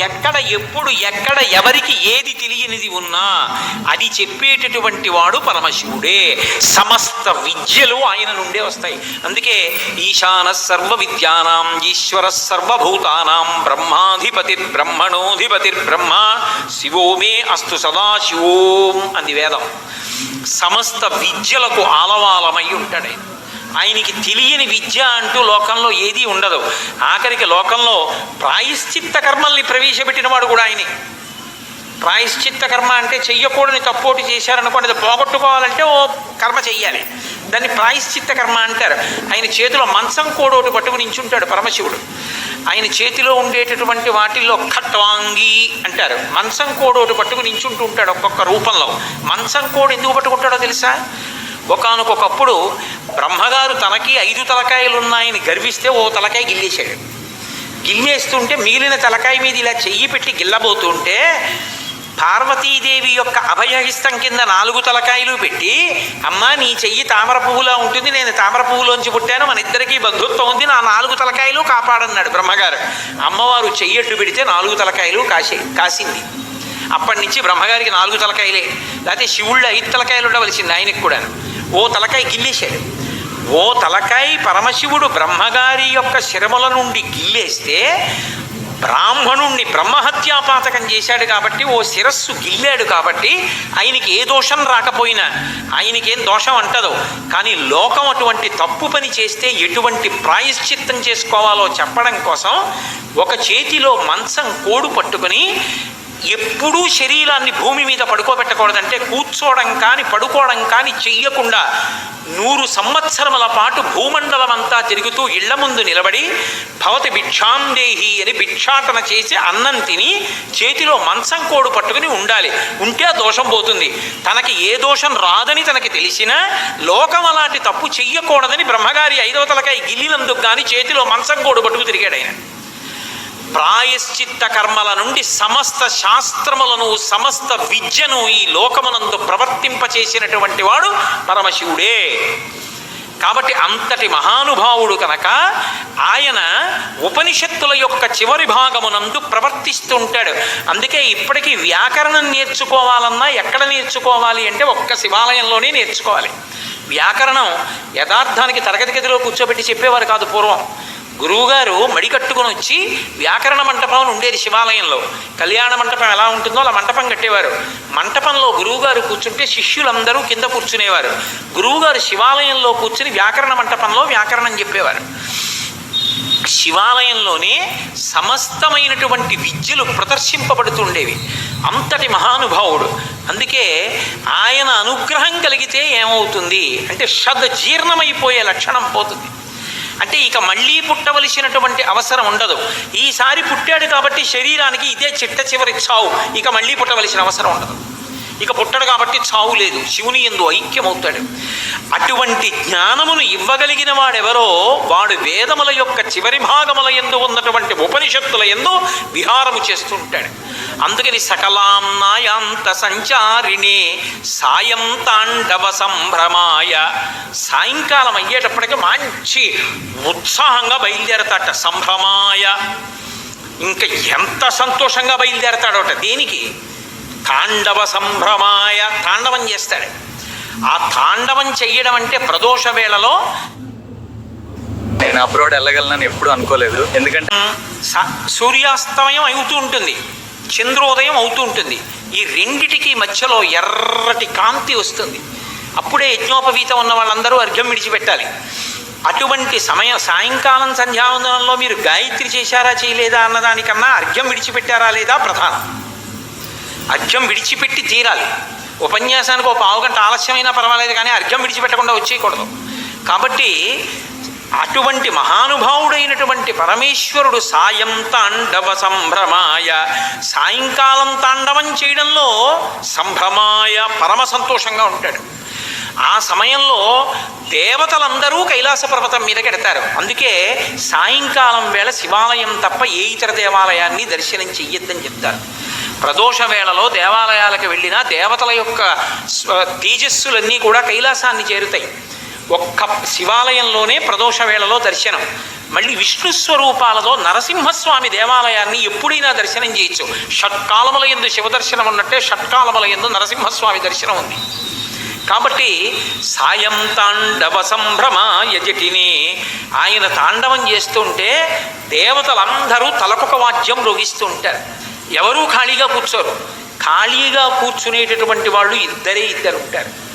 ఎక్కడ ఎప్పుడు ఎక్కడ ఎవరికి ఏది తెలియనిది ఉన్నా అది చెప్పేటటువంటి వాడు పరమశివుడే. సమస్త విద్యలు ఆయన నుండే వస్తాయి. అందుకే ఈశాన సర్వ విద్యానాం ఈశ్వర సర్వభూతానాం బ్రహ్మాధిపతి బ్రహ్మణోధిపతి బ్రహ్మ శివో మే అస్తు సదాశివోం అంది వేదం. సమస్త విద్యలకు ఆలవాలమై ఉంటాడు ఆయన. ఆయనకి తెలియని విద్య అంటూ లోకంలో ఏదీ ఉండదు. ఆఖరికి లోకంలో ప్రాయశ్చిత్త కర్మల్ని ప్రవేశపెట్టిన వాడు కూడా ఆయనే. ప్రాయశ్చిత్త కర్మ అంటే చెయ్యకూడని తప్పోటు చేశారనుకోండి అది పోగొట్టుకోవాలంటే ఓ కర్మ చెయ్యాలి. దాన్ని ప్రాయశ్చిత్త కర్మ అంటారు. ఆయన చేతిలో మంచం కోడోటి పట్టుకుని నించుంటాడు పరమశివుడు. ఆయన చేతిలో ఉండేటటువంటి వాటిల్లో ఖట్వాంగి అంటారు. మంచం కోడోటి పట్టుకుని నించుంటూ ఉంటాడు ఒక్కొక్క రూపంలో. మంచం కోడు ఎందుకు పట్టుకుంటాడో తెలుసా? ఒకనకొకప్పుడు బ్రహ్మగారు తనకి ఐదు తలకాయలు ఉన్నాయని గర్విస్తే ఓ తలకాయ గిల్లేశాడు. గిల్లేస్తుంటే మిగిలిన తలకాయ మీద ఇలా చెయ్యి పెట్టి గిల్లబోతుంటే పార్వతీదేవి యొక్క అభయహిస్తం కింద నాలుగు తలకాయలు పెట్టి అమ్మా నీ చెయ్యి తామర పువ్వులా ఉంటుంది నేను తామర పువ్వులోంచి పుట్టాను మన ఇద్దరికీ బంధుత్వం ఉంది నా నాలుగు తలకాయలు కాపాడన్నాడు బ్రహ్మగారు. అమ్మవారు చెయ్యట్టు పెడితే నాలుగు తలకాయలు కాసే కాసింది. అప్పటి నుంచి బ్రహ్మగారికి నాలుగు తలకాయలే. లేకపోతే శివుళ్ళు ఐదు తలకాయలు ఉండవలసింది ఆయనకి కూడా ఓ తలకాయ గిల్లేశాడు. ఓ తలకాయ పరమశివుడు బ్రహ్మగారి యొక్క శిరముల నుండి గిల్లేస్తే బ్రాహ్మణుణ్ణి బ్రహ్మహత్యాపాతకం చేశాడు కాబట్టి ఓ శిరస్సు గిల్లాడు కాబట్టి ఆయనకి ఏ దోషం రాకపోయినా ఆయనకేం దోషం అంటదు కానీ లోకం అటువంటి తప్పు పని చేస్తే ఎటువంటి ప్రాయశ్చిత్తం చేసుకోవాలో చెప్పడం కోసం ఒక చేతిలో మంచం కోడు పట్టుకుని ఎప్పుడూ శరీరాన్ని భూమి మీద పడుకోబెట్టకూడదంటే కూర్చోవడం కానీ పడుకోవడం కానీ చెయ్యకుండా నూరు సంవత్సరముల పాటు భూమండలం అంతా తిరుగుతూ ఇళ్ళ ముందు నిలబడి భవతి భిక్షాందేహి అని భిక్షాటన చేసి అన్నం తిని చేతిలో మంచం కోడు పట్టుకుని ఉండాలి. ఉంటే ఆ దోషం పోతుంది. తనకి ఏ దోషం రాదని తనకి తెలిసినా లోకం అలాంటి తప్పు చెయ్యకూడదని బ్రహ్మగారి ఐదవ తలకాయ గిల్లినందుకు కానీ చేతిలో మంచం కోడు పట్టుకు తిరిగాడు ఆయన. ప్రాయశ్చిత్త కర్మల నుండి సమస్త శాస్త్రములను సమస్త విద్యను ఈ లోకమునందు ప్రవర్తింపచేసినటువంటి వాడు పరమశివుడే. కాబట్టి అంతటి మహానుభావుడు కనుక ఆయన ఉపనిషత్తుల యొక్క చివరి భాగమునందు ప్రవర్తిస్తుంటాడు. అందుకే ఇప్పటికీ వ్యాకరణం నేర్చుకోవాలన్నా ఎక్కడ నేర్చుకోవాలి అంటే ఒక్క శివాలయంలోనే నేర్చుకోవాలి. వ్యాకరణం యథార్థానికి తరగతి గదిలో కూర్చోబెట్టి చెప్పేవారు కాదు పూర్వం. గురువుగారు మడి కట్టుకొని వచ్చి వ్యాకరణ మంటపం ఉండేది శివాలయంలో. కళ్యాణ మంటపం ఎలా ఉంటుందో అలా మంటపం కట్టేవారు. మంటపంలో గురువుగారు కూర్చుంటే శిష్యులందరూ కింద కూర్చునేవారు. గురువుగారు శివాలయంలో కూర్చుని వ్యాకరణ మంటపంలో వ్యాకరణం చెప్పేవారు. శివాలయంలోనే సమస్తమైనటువంటి విద్యలు ప్రదర్శింపబడుతుండేవి. అంతటి మహానుభావుడు. అందుకే ఆయన అనుగ్రహం కలిగితే ఏమవుతుంది? అంటే షద్ జీర్ణమైపోయే లక్షణం పోతుంది. అంటే ఇక మళ్ళీ పుట్టవలసినటువంటి అవసరం ఉండదు. ఈసారి పుట్టాడు కాబట్టి శరీరానికి ఇదే చిట్ట చివరి చావు. ఇక మళ్ళీ పుట్టవలసిన అవసరం ఉండదు. ఇక పుట్టడు కాబట్టి చావు లేదు. శివుని ఎందు ఐక్యమవుతాడు. అటువంటి జ్ఞానమును ఇవ్వగలిగిన వాడెవరో వాడు వేదముల యొక్క చివరి భాగముల ఎందు ఉన్నటువంటి ఉపనిషత్తుల ఎందు విహారము చేస్తుంటాడు. అందుకని సకలాంనాయాంత సంచారిణి సాయం తాండవ సంభ్రమాయ. సాయంకాలం అయ్యేటప్పటికి మంచి ఉత్సాహంగా బయలుదేరతాట సంభ్రమాయ. ఇంకా ఎంత సంతోషంగా బయలుదేరతాడోట. దేనికి? తాండవ సంభ్రమాయ తాండవం చేస్తాడు. ఆ తాండవం చెయ్యడం అంటే ప్రదోష వేళలో నేను అబ్రాడ్ వెళ్ళగలనని ఎప్పుడు అనుకోలేదు. ఎందుకంటే సూర్యాస్తమయం అవుతూ ఉంటుంది. చంద్రోదయం అవుతూ ఉంటుంది. ఈ రెండిటికి మధ్యలో ఎర్రటి కాంతి వస్తుంది. అప్పుడే యజ్ఞోపవీతం ఉన్న వాళ్ళందరూ అర్ఘ్యం విడిచిపెట్టాలి. అటువంటి సమయం సాయంకాలం సంధ్యావందనంలో మీరు గాయత్రి చేశారా చేయలేదా అన్నదానికన్నా అర్ఘ్యం విడిచిపెట్టారా లేదా ప్రధానం. అర్ఘ్యం విడిచిపెట్టి తీరాలి. ఉపన్యాసానికి ఒక పావు గంట ఆలస్యమైనా పర్వాలేదు కానీ అర్ఘ్యం విడిచిపెట్టకుండా వచ్చేయకూడదు. కాబట్టి అటువంటి మహానుభావుడైనటువంటి పరమేశ్వరుడు సాయం తాండవ సంభ్రమాయ సాయంకాలం తాండవం చేయడంలో సంభ్రమాయ పరమ సంతోషంగా ఉంటాడు. ఆ సమయంలో దేవతలందరూ కైలాస పర్వతం మీద ఎడతారు అందుకే సాయంకాలం వేళ శివాలయం తప్ప ఏ ఇతర దేవాలయాన్ని దర్శనం చెయ్యొద్దని చెప్తారు. ప్రదోష వేళలో దేవాలయాలకు వెళ్ళినా దేవతల యొక్క తేజస్సులన్నీ కూడా కైలాసాన్ని చేరుతాయి. ఒక్క శివాలయంలోనే ప్రదోష వేళలో దర్శనం. మళ్ళీ విష్ణు స్వరూపాలతో నరసింహస్వామి దేవాలయాన్ని ఎప్పుడైనా దర్శనం చేయొచ్చు. షట్కాలముల ఎందు శివదర్శనం ఉన్నట్టే షట్కాలముల ఎందు నరసింహస్వామి దర్శనం ఉంది. కాబట్టి సాయం తాండవ సంభ్రమ యజటిని ఆయన తాండవం చేస్తుంటే దేవతలందరూ తలకొక వాద్యం రోగిస్తూ ఉంటారు. ఎవరూ ఖాళీగా కూర్చోరు. ఖాళీగా కూర్చునేటటువంటి వాళ్ళు ఇద్దరే ఇద్దరు ఉంటారు.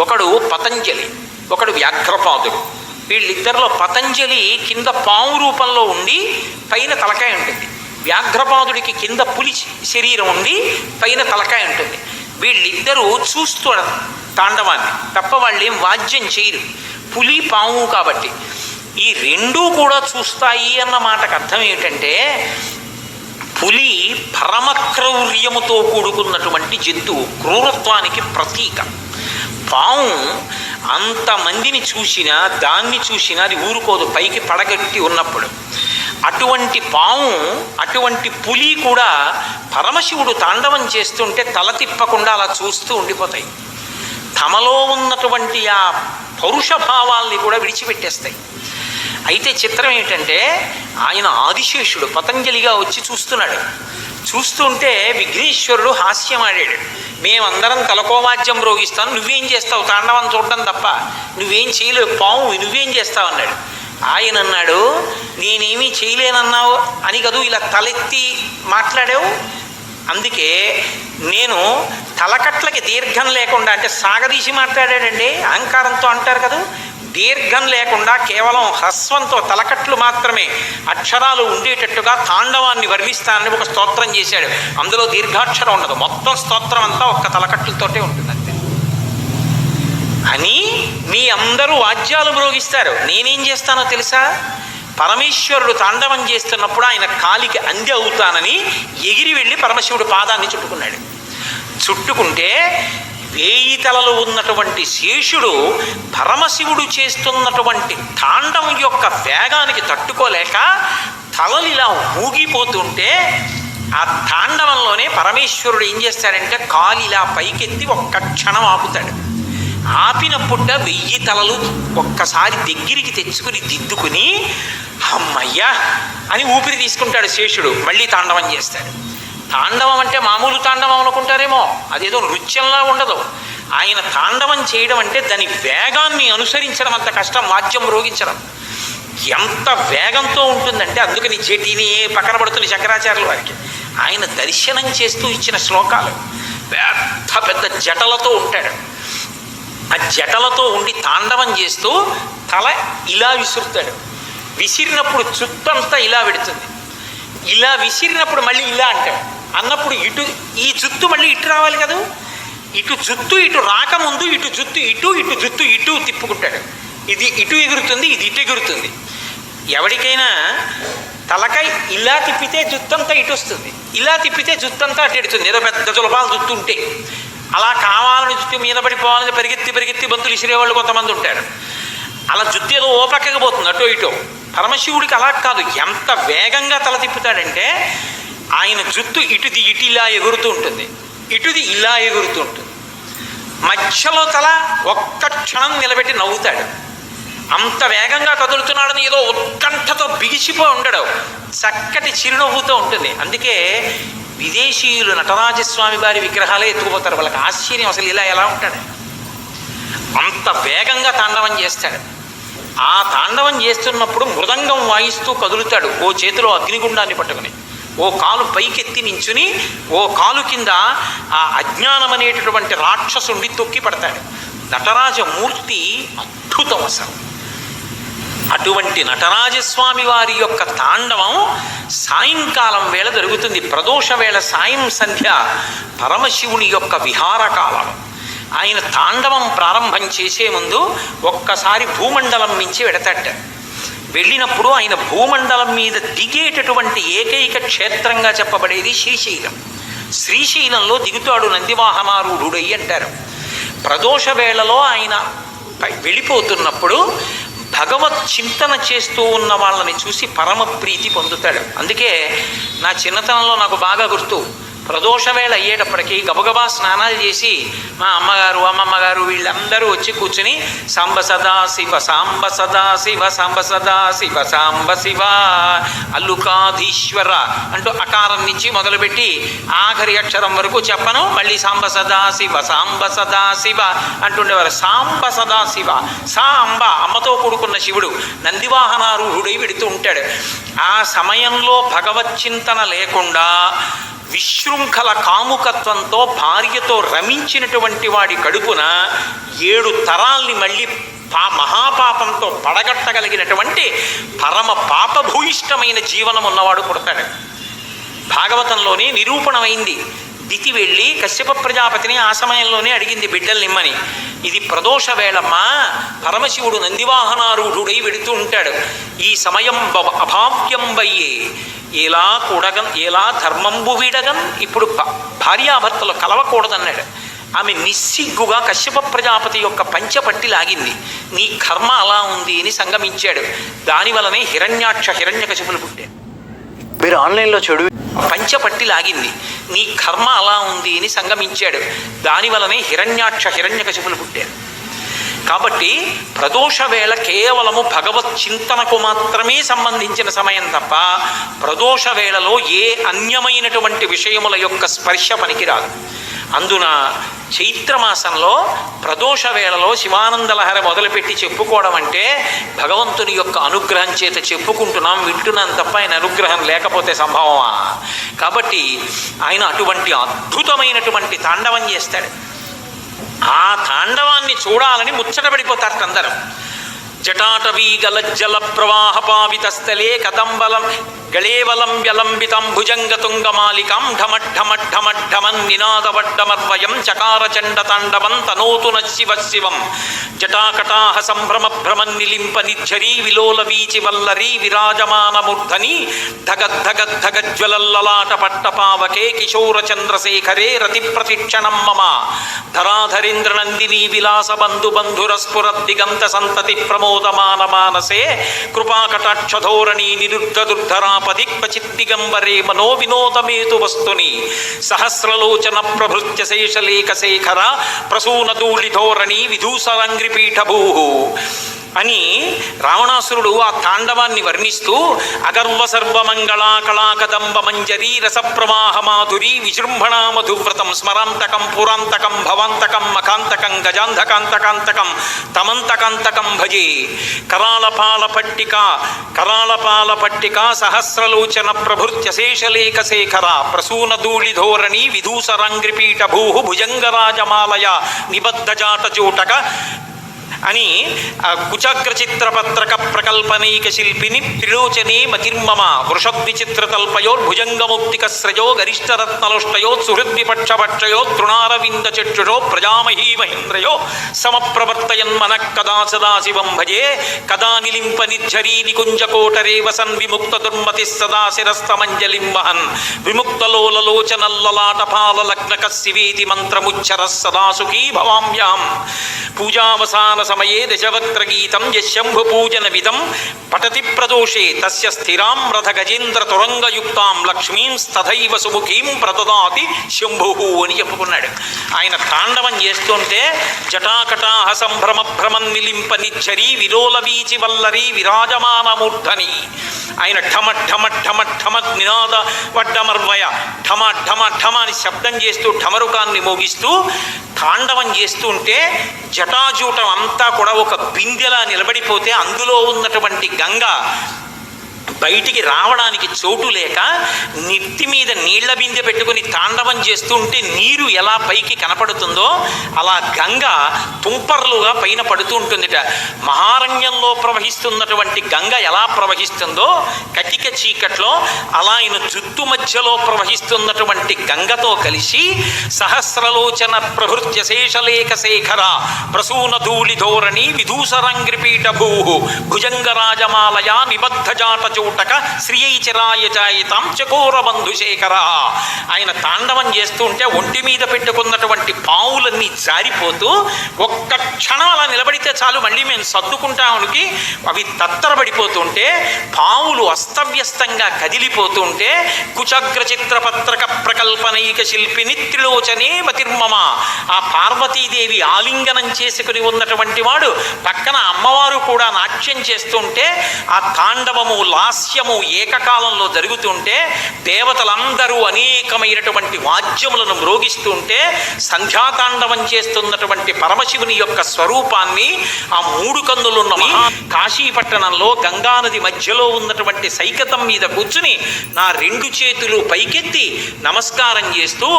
ఒకడు పతంజలి ఒకడు వ్యాఘ్రపాదుడు. వీళ్ళిద్దరిలో పతంజలి కింద పాము రూపంలో ఉండి పైన తలకాయ ఉంటుంది. వ్యాఘ్రపాదుడికి కింద పులి శరీరం ఉండి పైన తలకాయ ఉంటుంది. వీళ్ళిద్దరూ చూస్తూ తాండవాన్ని. తప్ప వాళ్ళు ఏం వాద్యం చేయరు. పులి పాము కాబట్టి. ఈ రెండూ కూడా చూస్తాయి అన్న మాటకు అర్థం ఏమిటంటే పులి పరమక్రౌర్యముతో కూడుకున్నటువంటి జంతువు క్రూరత్వానికి ప్రతీక. పాము అంతమందిని చూసినా దాన్ని చూసినా అది ఊరుకోదు పైకి పడగట్టి ఉన్నప్పుడు. అటువంటి పాము అటువంటి పులి కూడా పరమశివుడు తాండవం చేస్తుంటే తల తిప్పకుండా అలా చూస్తూ ఉండిపోతాయి. తమలో ఉన్నటువంటి ఆ పౌరుష భావాల్ని కూడా విడిచిపెట్టేస్తాయి. అయితే చిత్రం ఏంటంటే ఆయన ఆదిశేషుడు పతంజలిగా వచ్చి చూస్తున్నాడు. చూస్తుంటే విఘ్నేశ్వరుడు హాస్యమాడాడు. మేమందరం తలకోవాద్యం రోగిస్తాం నువ్వేం చేస్తావు? తాండవం చూడడం తప్ప. నువ్వేం చేయలేవు పాము నువ్వేం చేస్తావు? అన్నాడు. ఆయన అన్నాడు నేనేమీ చేయలేనన్నావు? అని కదూ ఇలా తలెత్తి మాట్లాడావు. అందుకే నేను తలకట్లకి దీర్ఘం లేకుండా అంటే సాగదీసి మాట్లాడాడండి అహంకారంతో అంటారు కదా దీర్ఘం లేకుండా కేవలం హ్రస్వంతో తలకట్లు మాత్రమే అక్షరాలు ఉండేటట్టుగా తాండవాన్ని వర్ణిస్తానని ఒక స్తోత్రం చేశాడు. అందులో దీర్ఘాక్షరం ఉండదు. మొత్తం స్తోత్రం అంతా ఒక్క తలకట్లతోటే ఉంటుంది అంతే. అని మీ అందరూ వాద్యాలు మ్రోగిస్తారు. నేనేం చేస్తానో తెలుసా? పరమేశ్వరుడు తాండవం చేస్తున్నప్పుడు ఆయన కాలికి అంది అవుతానని ఎగిరి వెళ్ళి పరమశివుడు పాదాన్ని చుట్టుకున్నాడు. చుట్టుకుంటే వేయి తలలు ఉన్నటువంటి శేషుడు పరమశివుడు చేస్తున్నటువంటి తాండవం యొక్క వేగానికి తట్టుకోలేక తలలు ఇలా ఊగిపోతుంటే ఆ తాండవంలోనే పరమేశ్వరుడు ఏం చేస్తాడంటే కాలు ఇలా పైకెత్తి ఒక్క క్షణం ఆపుతాడు. ఆపినప్పుడ వెయ్యి తలలు ఒక్కసారి దగ్గరికి తెచ్చుకుని దిద్దుకుని అమ్మయ్యా అని ఊపిరి తీసుకుంటాడు శేషుడు. మళ్ళీ తాండవం చేస్తాడు. తాండవం అంటే మామూలు తాండవం అనుకుంటారేమో. అదేదో నృత్యంలా ఉండదు. ఆయన తాండవం చేయడం అంటే దాని వేగాన్ని అనుసరించడం అంత కష్టం వాద్యం రోగించడం. ఎంత వేగంతో ఉంటుందంటే అందుకని జటిని పక్కన పడుతుంది శంకరాచార్యుల వారికి. ఆయన దర్శనం చేస్తూ ఇచ్చిన శ్లోకాలు. పెద్ద పెద్ద జటలతో ఉంటాడు. ఆ జటలతో ఉండి తాండవం చేస్తూ తల ఇలా విసురుతాడు. విసిరినప్పుడు చుట్టంతా ఇలా పెడుతుంది ఇలా విసిరినప్పుడు మళ్ళీ ఇలా అంటాడు. అన్నప్పుడు ఇటు ఈ జుత్తు మళ్ళీ ఇటు రావాలి కదా? ఇటు జుత్తు ఇటు రాకముందు ఇటు జుత్తు ఇటు ఇటు జుత్తు ఇటు తిప్పుకుంటాడు. ఇది ఇటు ఎగురుతుంది ఇది ఇటు ఎగురుతుంది. ఎవరికైనా తలకాయ ఇలా తిప్పితే జుత్తంతా ఇటు వస్తుంది. ఇలా తిప్పితే జుత్తంతా అటు ఎడుతుంది. ఏదో పెద్ద జులపాలు జుత్తు ఉంటే అలా కావాలని జుట్టు మీద పడిపోవాలని పరిగెత్తి పరిగెత్తి బంతులు ఇసిరేవాళ్ళు కొంతమంది ఉంటారు. అలా జుత్తు ఏదో ఓ పక్కకి పోతుంది అటో ఇటో. పరమశివుడికి అలా కాదు. ఎంత వేగంగా తల తిప్పుతాడంటే ఆయన జుత్తు ఇటుది ఇటు ఇలా ఎగురుతూ ఉంటుంది. ఇటుది ఇలా ఎగురుతూ ఉంటుంది. మధ్యలో తల ఒక్క క్షణం నిలబెట్టి నవ్వుతాడు. అంత వేగంగా కదులుతున్నాడని ఏదో ఉత్కంఠతో బిగిసిపో ఉండడు. చక్కటి చిరునవ్వుతో ఉంటుంది. అందుకే విదేశీయులు నటరాజస్వామి వారి విగ్రహాలే ఎత్తుకుపోతారు. వాళ్ళకి ఆశ్చర్యం అసలు ఇలా ఎలా ఉంటాడు. అంత వేగంగా తాండవం చేస్తాడు. ఆ తాండవం చేస్తున్నప్పుడు మృదంగం వాయిస్తూ కదులుతాడు ఓ చేతిలో అగ్నిగుండాన్ని పట్టుకుని. ఓ కాలు పైకెత్తి నించుని ఓ కాలు కింద ఆ అజ్ఞానం అనేటటువంటి రాక్షసుండి తొక్కి పడతాడు. నటరాజమూర్తి అద్భుతం అసలు. అటువంటి నటరాజస్వామి వారి యొక్క తాండవం సాయంకాలం వేళ జరుగుతుంది. ప్రదోష వేళ సాయం సంధ్య పరమశివుని యొక్క విహారకాలం. ఆయన తాండవం ప్రారంభం చేసే ముందు ఒక్కసారి భూమండలం మించి వెడతాడు వెళ్ళినప్పుడు ఆయన భూమండలం మీద దిగేటటువంటి ఏకైక క్షేత్రంగా చెప్పబడేది శ్రీశైలం. శ్రీశైలంలో దిగుతాడు నందివాహనారూఢుడై అంటారు. ప్రదోష వేళలో ఆయన వెళ్ళిపోతున్నప్పుడు భగవత్ చింతన చేస్తూ ఉన్న వాళ్ళని చూసి పరమ ప్రీతి పొందుతాడు. అందుకే నా చిన్నతనంలో నాకు బాగా గుర్తు. ప్రదోష వేళ అయ్యేటప్పటికీ గబగబా స్నానాలు చేసి మా అమ్మగారు అమ్మమ్మగారు వీళ్ళందరూ వచ్చి కూర్చుని సాంబ సదా శివ సాంబ సదా శివ సాంబ సదా శివ సాంబ శివ అల్లుకాధీశ్వర అంటూ అకారం నుంచి మొదలుపెట్టి ఆఖరి అక్షరం వరకు చెప్పను. మళ్ళీ సాంబ సదా శివ సాంబ సదా శివ అంటుండేవారు. సాంబ సదా శివ సా అంబ అమ్మతో కూడుకున్న శివుడు నందివాహనారూఢుడై వెడుతూ ఉంటాడు. ఆ సమయంలో భగవత్ చింతన లేకుండా విశృంఖల కాముకత్వంతో భార్యతో రమించినటువంటి వాడి కడుపున ఏడు తరాల్ని మళ్ళీ పా మహాపాపంతో పడగట్టగలిగినటువంటి పరమ పాపభూయిష్టమైన జీవనం ఉన్నవాడు పుడతాడు. భాగవతంలోనే నిరూపణమైంది. దితి వెళ్ళి కశ్యప ప్రజాపతిని ఆ సమయంలోనే అడిగింది బిడ్డలు నిమ్మని ఇది ప్రదోష వేళమ్మా. పరమశివుడు నందివాహనారూఢుడై వెడుతూ ఉంటాడు. ఈ సమయం అభావ్యం వయ్యే. ఎలా కూడగం ఎలా ధర్మంబు వీడగం? ఇప్పుడు భ- భార్యాభర్తలు కలవకూడదన్నాడు. ఆమె నిస్సిగ్గుగా కశ్యప ప్రజాపతి యొక్క పంచపట్టి లాగింది. నీ కర్మ అలా ఉంది అని సంగమించాడు. దానివలనే హిరణ్యాక్ష హిరణ్య హిరణ్యకశిపులు పుట్టాడు మీరు ఆన్లైన్లో చెడు పంచపట్టి లాగింది నీ కర్మ అలా ఉంది అని సంగమించాడు. దానివలనే హిరణ్యాక్ష హిరణ్యాక్ష హిరణ్యకశిపులు పుట్టారు. కాబట్టి ప్రదోష వేళ కేవలము భగవత్ చింతనకు మాత్రమే సంబంధించిన సమయం తప్ప ప్రదోష వేళలో ఏ అన్యమైనటువంటి విషయముల యొక్క స్పర్శ పనికిరాదు. అందున చైత్రమాసంలో ప్రదోష వేళలో శివానందలహరి మొదలుపెట్టి చెప్పుకోవడం అంటే భగవంతుని యొక్క అనుగ్రహం చేత చెప్పుకుంటున్నాం వింటున్నాం తప్ప ఆయన అనుగ్రహం లేకపోతే సంభవమా? కాబట్టి ఆయన అటువంటి అద్భుతమైనటువంటి తాండవం చేస్తాడు. ఆ తాండవాన్ని చూడాలని ముచ్చటపడిపోతారు అందరూ జటాటవీగలజ్జల ప్రవాహ పావిత కదంబలం గళేవలం వ్యలంబితం భుజంగతుంగమాలికాం ఢమఢమఢమఢమన్ నినాదవడ్డమర్వయం చకార చండ తనోతు శివ శివం జటాకటాహ సంభ్రమ భ్రమన్ నిలింప నిఝరీ విలోల వీచి వల్లరీ విరాజమానమూర్ధని ధగద్ధగద్ధగజ్వలల్లలాట పట్టపావకే కిశోర చంద్రశేఖరే రతి ప్రతిక్షణం మమ. ధరాధరేంద్ర నందిని విలాస బంధు బంధుర స్ఫురద్దిగంత సంతతి ప్రమోదమాన మానసే కృపాకటాక్షధోరణి నిరుద్ధ దుర్ధరాపది క్వచిత్ దిగంబరే మనో వినోదమేతు వస్తుని సహస్రలోచన ప్రభృత్య శేషలేఖ శేఖర ప్రసూనదూళిధోరణి విధూసరంగ్రిపీఠభూ అని రావణాసురుడు ఆ తాండవాన్ని వర్ణిస్తూ అగర్వ సర్వమంగళా కళాకదంబ మంజరీ రసప్రవాహ మాధురి విజృంభణా మధువ్రతం స్మరాంతకం పురాంతకం భవాంతకం మకాంతకం గజాంధకాంతకాంతకం తమంతకాంతకం భజే కరాళపాల పట్టిక కరాళపాల పట్టిక సహస్రలోచన ప్రభృత్య శేషలేఖ శేఖర ప్రసూనధూళి ధోరణి విధూసరంగ్రిపీఠ భూ భుజంగరాజమాలయ నిబద్ధ జాట జూటక అని ఆ కుచాగ్ర చిత్రపత్రక ప్రకల్పనైక శిల్పిని త్రిలోచనే మతిర్మమ వృషద్విచిత్రతల్పయోర్భుజంగముక్తిక స్రజో గరిష్టరత్నలుష్టయో సుహృద్విపక్షపక్షయో తృణారవింద చక్షుషో ప్రజామహీ మహేంద్రయో సమప్రవర్తయన్ మన కదా సదాశివం భజే కదా నిలింప నిర్ఝరీ నికుంజకోటరే వసన్ విముక్త దుర్మతి సదా శిరస్తమంజలిం వహన్ విముక్తలోలలోచనల్లలాటపాల లగ్నక శివేతి మంత్రముచ్చర సదా సుఖీ భవామ్యాం పూజావసాన సమయే దశవక్త్ర గీతం యశంభు పూజన విధం పటతి ప్రదోషే తస్య స్థిరాం రథ గజేంద్ర తురంగయుక్తాం లక్ష్మీం స్తథైవ సుముఖీం ప్రదదాతి శంభు అని చెప్పుకున్నాడు. ఆయన తాండవం చేస్తుంటే జటాకటాహ సంభ్రమ భ్రమం నిలింప నిచ్చరి విలోల వీచి వల్లరి విరాజమానమూర్ధని. ఆయన ఠమ ఠమ ఠమ ఠమ నినాద వడ్డమర్వయ ఠమ ఠమ ఠమ అని శబ్దం చేస్తూ ఠమరుకాన్ని మోగిస్తూ తాండవం చేస్తుంటే జటాజూటం అంతా కూడా ఒక బిందెలా నిలబడిపోతే అందులో ఉన్నటువంటి గంగ బయటికి రావడానికి చోటు లేక నెత్తి మీద నీళ్ళ బిందె పెట్టుకుని తాండవం చేస్తుంటే నీరు ఎలా పైకి కనపడుతుందో అలా గంగ తుంపర్లుగా పైన పడుతూ ఉంటుందిట. మహారణ్యంలో ప్రవహిస్తున్నటువంటి గంగ ఎలా ప్రవహిస్తుందో కటిక చీకట్లో అలా ఆయన జుత్తు మధ్యలో ప్రవహిస్తున్నటువంటి గంగతో కలిసి సహస్రలోచన ప్రభృత్య శేషలేఖ శేఖర ప్రసూన ధూళి ధోరణి విధూసరంగ్రిపీఠ భూ భుజంగరాజమాలయ నిబద్ధ జాట చూటక శ్రీయైచరాయ జాయితాం చకోర బంధుశేఖర ఆయన తాండవం చేస్తుంటే ఒంటి మీద పెట్టుకున్నటువంటి పావులన్నీ జారిపోతూ ఒక్క క్షణం అలా నిలబడితే చాలు మళ్ళీ మేము సర్దుకుంటామునికి అవి తత్తరబడిపోతుంటే పావులు అస్తవ్యస్తంగా కదిలిపోతుంటే కుచగ్ర చిత్రపత్రక ప్రకల్పనైక శిల్పిని త్రిలోచనే మతిర్మమ. ఆ పార్వతీదేవి ఆలింగనం చేసుకుని ఉన్నటువంటి వాడు పక్కన అమ్మవారు కూడా నాట్యం చేస్తుంటే ఆ తాండవము హాస్యము ఏకకాలంలో జరుగుతుంటే దేవతలందరూ అనేకమైనటువంటి వాద్యములను మ్రోగిస్తుంటే సంధ్యాతాండవం చేస్తున్నటువంటి పరమశివుని యొక్క స్వరూపాన్ని ఆ మూడు కందులున్న మహా కాశీపట్టణంలో గంగానది మధ్యలో ఉన్నటువంటి సైకతం మీద కూర్చుని నా రెండు చేతులు పైకెత్తి నమస్కారం చేస్తూ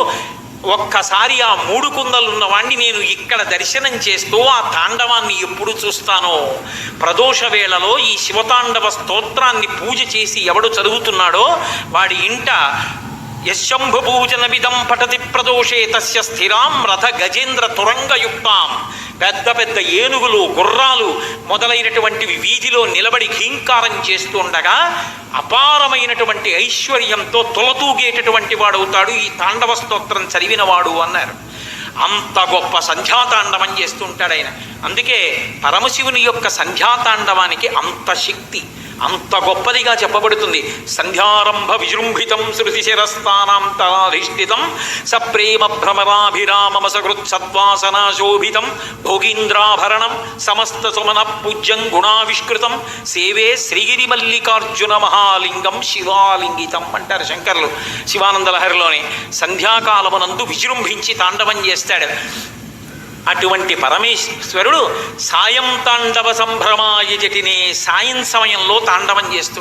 ఒక్కసారి ఆ మూడు కుందలున్న వాణ్ణి నేను ఇక్కడ దర్శనం చేస్తూ ఆ తాండవాన్ని ఎప్పుడు చూస్తానో? ప్రదోష వేళలో ఈ శివతాండవ స్తోత్రాన్ని పూజ చేసి ఎవడు చదువుతున్నాడో వాడి ఇంట యశంభుభూజనమిదం పఠతి ప్రదోషే తస్య స్థిరాం రథ గజేంద్ర తురంగయుక్తాం. పెద్ద పెద్ద ఏనుగులు గుర్రాలు మొదలైనటువంటివి వీధిలో నిలబడి ఘీంకారం చేస్తుండగా అపారమైనటువంటి ఐశ్వర్యంతో తులతూగేటటువంటి వాడవుతాడు. ఈ తాండవ స్తోత్రం చదివినవాడు అన్నారు. అంత గొప్ప సంధ్యాతాండవం చేస్తుంటాడు ఆయన. అందుకే పరమశివుని యొక్క సంధ్యాతాండవానికి అంత శక్తి. అంత గొప్పదిగా చెప్పబడుతుంది. సంధ్యారంభ విజృంభితం శృతి స సప్రేమ భ్రమరాభిరామమ సకృత్సద్వాసనాశోభితం భోగీంద్రాభరణం సమస్త సుమన పూజ్యం గుణావిష్కృతం. సేవే శ్రీగిరి మల్లికార్జున మహాలింగం శివాలింగితం అంటారు శంకర్లు శివానంద లహరిలోని సంధ్యాకాలమునందు విజృంభించి తాండవం చేస్తాడు. అటువంటి పరమేశ్వరుడు సాయం తాండవ సంభ్రమాయ జటిని సాయం సమయంలో తాండవం చేస్తూ